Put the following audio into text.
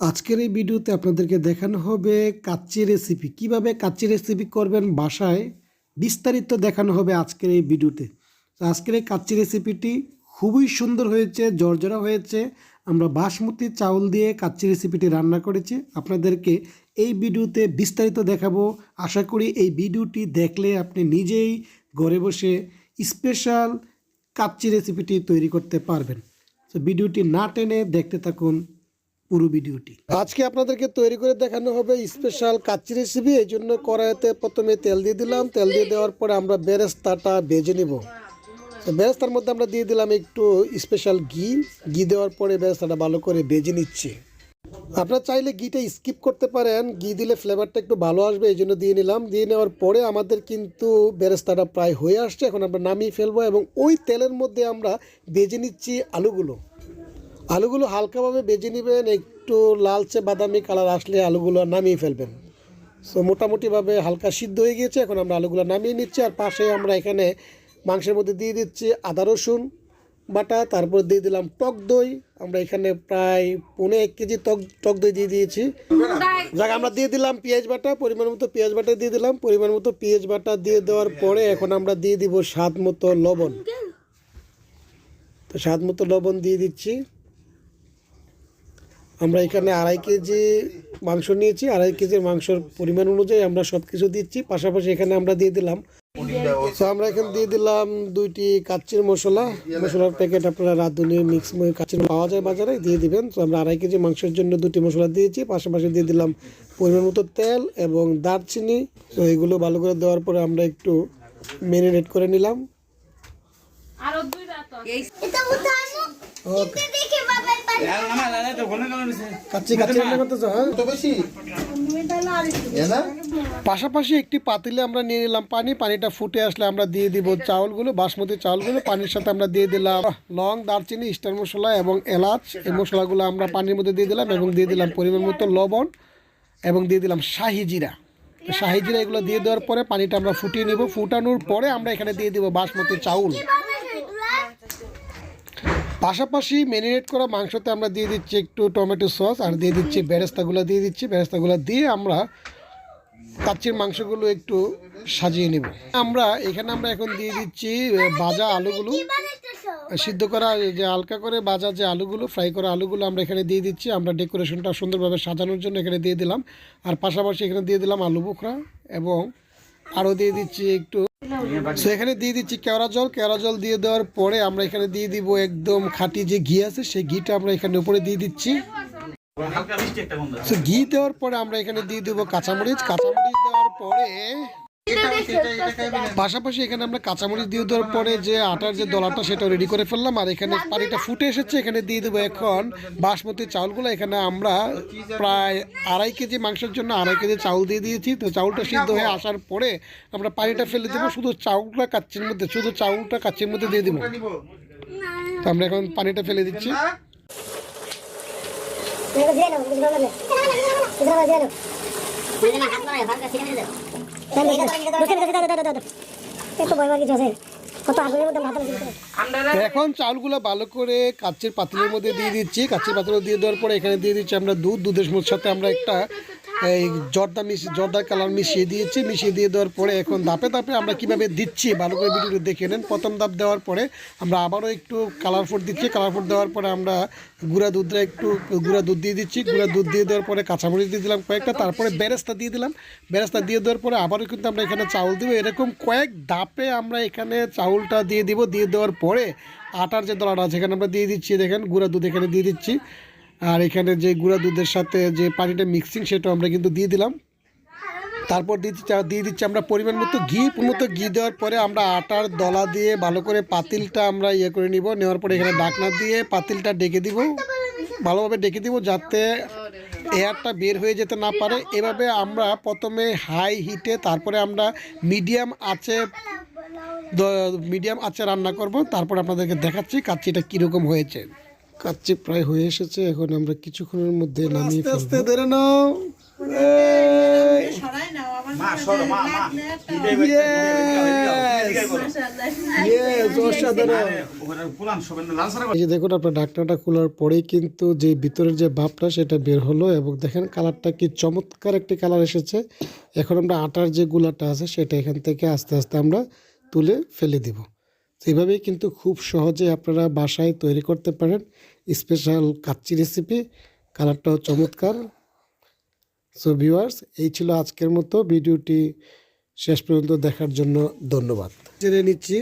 আজকের এই ভিডিওতে আপনাদেরকে দেখানো হবে কাচ্চি রেসিপি কীভাবে কাচ্চি রেসিপি করবেন বাসায়, বিস্তারিত দেখানো হবে আজকের এই ভিডিওতে। আজকের এই কাচ্চি রেসিপিটি খুবই সুন্দর হয়েছে, জর্জরা হয়েছে। আমরা বাসমতি চাউল দিয়ে কাচ্চি রেসিপিটি রান্না করেছি। আপনাদেরকে এই ভিডিওতে বিস্তারিত দেখাবো। আশা করি এই ভিডিওটি দেখলে আপনি নিজেই ঘরে বসে স্পেশাল কাচ্চি রেসিপিটি তৈরি করতে পারবেন। তো ভিডিওটি না টেনে দেখতে থাকুন। পুরো ভিডিওটি। আজকে আপনাদেরকে তৈরি করে দেখানো হবে স্পেশাল কাচ্চি রেসিপি এই জন্য কড়াইতে প্রথমে তেল দিয়ে দিলাম। তেল দিয়ে দেওয়ার পরে আমরা বেরেস্তাটা ভেজে নিব। বেরেস্তার মধ্যে আমরা দিয়ে দিলাম একটু স্পেশাল ঘি। ঘি দেওয়ার পরে বেরেস্তাটা ভালো করে ভেজে নিচ্ছে। আপনারা চাইলে ঘিটা স্কিপ করতে পারেন। ঘি দিলে ফ্লেভারটা একটু ভালো আসবে, এই জন্য দিয়ে নিলাম। দিয়ে নেওয়ার পরে আমাদের কিন্তু বেরেস্তাটা প্রায় হয়ে আসছে। এখন আমরা নামিয়ে ফেলব এবং ওই তেলের মধ্যে আমরা ভেজে নিচ্ছি আলুগুলো। আলুগুলো হালকাভাবে বেজে নেবেন, একটু লালচে বাদামি কালার আসলে আলুগুলো নামিয়ে ফেলবেন। সো মোটামুটিভাবে হালকা সিদ্ধ হয়ে গিয়েছে, এখন আমরা আলুগুলো নামিয়ে নিচ্ছি। আর পাশে আমরা এখানে মাংসের মধ্যে দিয়ে দিচ্ছি আদা রসুন বাটা, তারপর দিয়ে দিলাম টক দই। আমরা এখানে প্রায় পৌনে এক কেজি টক টক দই দিয়ে দিয়েছি। যাক, আমরা দিয়ে দিলাম পেঁয়াজ বাটা, পরিমাণ মতো পেঁয়াজ বাটা দিয়ে দিলাম। পরিমাণ মতো পেঁয়াজ বাটা দিয়ে দেওয়ার পরে এখন আমরা দিয়ে দিব স্বাদ মতো লবণ। তো স্বাদ মতো লবণ দিয়ে দিচ্ছি। আমরা এখানে আড়াই কেজি মাংস নিয়েছি আড়াই কেজির মাংসর পরিমাণ অনুযায়ী আমরা সব কিছু দিচ্ছি পাশাপাশি এখানে আমরা দিয়ে দিলাম। তো আমরা এখানে দিয়ে দিলাম দুইটি কাচ্চির মশলা। মশলার প্যাকেট আপনারা রাঁধুনি মিক্স কাচ্চির পাওয়া যায় বাজারে দিয়ে দিবেন। তো আমরা আড়াই কেজি মাংসের জন্য দুটি মশলা দিয়েছি পাশাপাশি দিয়ে দিলাম পরিমাণ মতো তেল এবং দারচিনি। তো এগুলো ভালো করে দেওয়ার পরে আমরা একটু ম্যারিনেট করে নিলাম। ওকে। হ্যাঁ? পাশাপাশি একটি পাতিলে আমরা নিয়ে নিলাম পানি, পানিটা ফুটে আসলে আমরা দিয়ে দিব চাউলগুলো, বাসমতি চাউলগুলো, পানির সাথে আমরা দিয়ে দিলাম লং, দারচিনি, স্টার মশলা এবং এলাচ। এই মশলাগুলো আমরা পানির মধ্যে দিয়ে দিলাম এবং দিয়ে দিলাম পরিমাণ মতো লবণ এবং দিয়ে দিলাম শাহি জিরা। শাহি জিরা এগুলো দিয়ে দেওয়ার পরে পানিটা আমরা ফুটিয়ে নিব। ফুটানোর পরে আমরা এখানে দিয়ে দিব বাসমতি চাউল। পাশাপাশি ম্যারিনেট করা মাংসতে আমরা দিয়ে দিচ্ছি একটু টমেটো সস আর দিয়ে দিচ্ছি বেরেস্তাগুলো, দিয়ে দিচ্ছি বেরেস্তাগুলো দিয়ে আমরা কাচ্চির মাংসগুলো একটু সাজিয়ে নেব। আমরা এখানে আমরা এখন দিয়ে দিচ্ছি ভাজা আলুগুলো। সিদ্ধ করা যে হালকা করে ভাজা যে আলুগুলো ফ্রাই করা আলুগুলো আমরা এখানে দিয়ে দিচ্ছি। আমরা ডেকোরেশনটা সুন্দরভাবে সাজানোর জন্য এখানে দিয়ে দিলাম। আর পাশাপাশি এখানে দিয়ে দিলাম আলু বোখরা এবং আরও দিয়ে দিচ্ছি একটু সো এখানে দিয়ে দিচ্ছি কেওড়া জল। কেওড়া জল দিয়ে দেওয়ার পরে আমরা এখানে দিয়ে দিব একদম খাঁটি যে ঘি আছে, সেই ঘিটা আমরা এখানে উপরে দিয়ে দিচ্ছি। ঘি দেওয়ার পরে আমরা এখানে দিয়ে দেবো কাঁচামরিচ। কাঁচামরিচ দেওয়ার পরে পাশাপাশি এখানে আমরা কাঁচামরিচ দিয়ে দেওয়ার পরে যে আটার যে দলাটা সেটা রেডি করে ফেললাম। আর এখানে পানিটা ফুটে এসেছে এখানে দিয়ে দেবো এখন বাসমতি চাউলগুলো। এখানে আমরা প্রায় আড়াই কেজি মাংসের জন্য আড়াই কেজি চাউল দিয়ে দিয়েছি। তো চাউলটা সিদ্ধ হয়ে আসার পরে আমরা পানিটা ফেলে দেবো। শুধু চাউলটা কাচ্চির মধ্যে শুধু চাউলটা কাচ্চির মধ্যে দিয়ে দেবো। তো আমরা এখন পানিটা ফেলে দিচ্ছি। এখন চালগুলো ভালো করে কাচের পাতিলের মধ্যে দিয়ে দিচ্ছি। কাচের পাত্র দিয়ে দেওয়ার পরে এখানে দিয়ে দিচ্ছি আমরা দুধ। দুধের সাথে আমরা একটা এই জর্দা মিশিয়ে জর্দার কালার মিশিয়ে দিয়েছি, মিশিয়ে দিয়ে দেওয়ার পরে এখন ধাপে ধাপে আমরা কীভাবে দিচ্ছি ভালো করে ভিডিওটি দেখে নেন। প্রথম ধাপ দেওয়ার পরে আমরা আবারও একটু কালার ফুড দিচ্ছি। কালার ফুড দেওয়ার পরে আমরা গুঁড়া দুধটা একটু, গুঁড়া দুধ দিয়ে দিচ্ছি। গুঁড়া দুধ দিয়ে দেওয়ার পরে কাঁচামরিচ দিয়ে দিলাম কয়েকটা। তারপরে বেরেস্তা দিয়ে দিলাম। বেরেস্তা দিয়ে দেওয়ার পরে আবারও কিন্তু আমরা এখানে চাউল দেবো। এরকম কয়েক ধাপে আমরা এখানে চাউলটা দিয়ে দিব। দিয়ে দেওয়ার পরে আটার যে দলাটা আছে, এখানে আমরা দিয়ে দিচ্ছি। দেখেন গুঁড়া দুধ এখানে দিয়ে দিচ্ছি। আর এখানে যে গুঁড়া দুধের সাথে যে পানিটা মিক্সিং সেটা আমরা কিন্তু দিয়ে দিলাম। তারপর দিচ্ছি দিয়ে দিচ্ছি আমরা পরিমাণ মতো ঘি। মতো ঘি দেওয়ার পরে আমরা আটার দলা দিয়ে ভালো করে পাতিলটা আমরা ইয়ে করে নিব। নেওয়ার পরে এখানে ডাকনা দিয়ে পাতিলটা ডেকে দিব। ভালোভাবে ডেকে দিব যাতে এয়ারটা বের হয়ে যেতে না পারে। এভাবে আমরা প্রথমে হাই হিটে তারপরে আমরা মিডিয়াম আছে মিডিয়াম আছে রান্না করব। তারপর আপনাদেরকে দেখাচ্ছি কাচ্চিটা কীরকম হয়েছে। কাচ্চি প্রায় হয়ে এসেছে এখন আমরা কিছুক্ষণের মধ্যে নামিয়ে আস্তে আস্তে ধরে নাও। দেখুন আপনার ঢাকনাটা খোলার পরেই কিন্তু যে ভিতরের যে ভাবটা সেটা বের হলো এবং দেখেন কালারটা কি চমৎকার একটি কালার এসেছে। এখন আমরা আটার যে গুলাটা আছে সেটা এখান থেকে আস্তে আস্তে আমরা তুলে ফেলে দিব। সেইভাবেই কিন্তু খুব সহজে আপনারা বাসায় তৈরি করতে পারেন। স্পেশাল কাচ্চি রেসিপি কালারটাও চমৎকার। সো ভিউয়ার্স এই ছিল আজকের মতো। ভিডিওটি শেষ পর্যন্ত দেখার জন্য ধন্যবাদ। জেনে নিচ্ছি।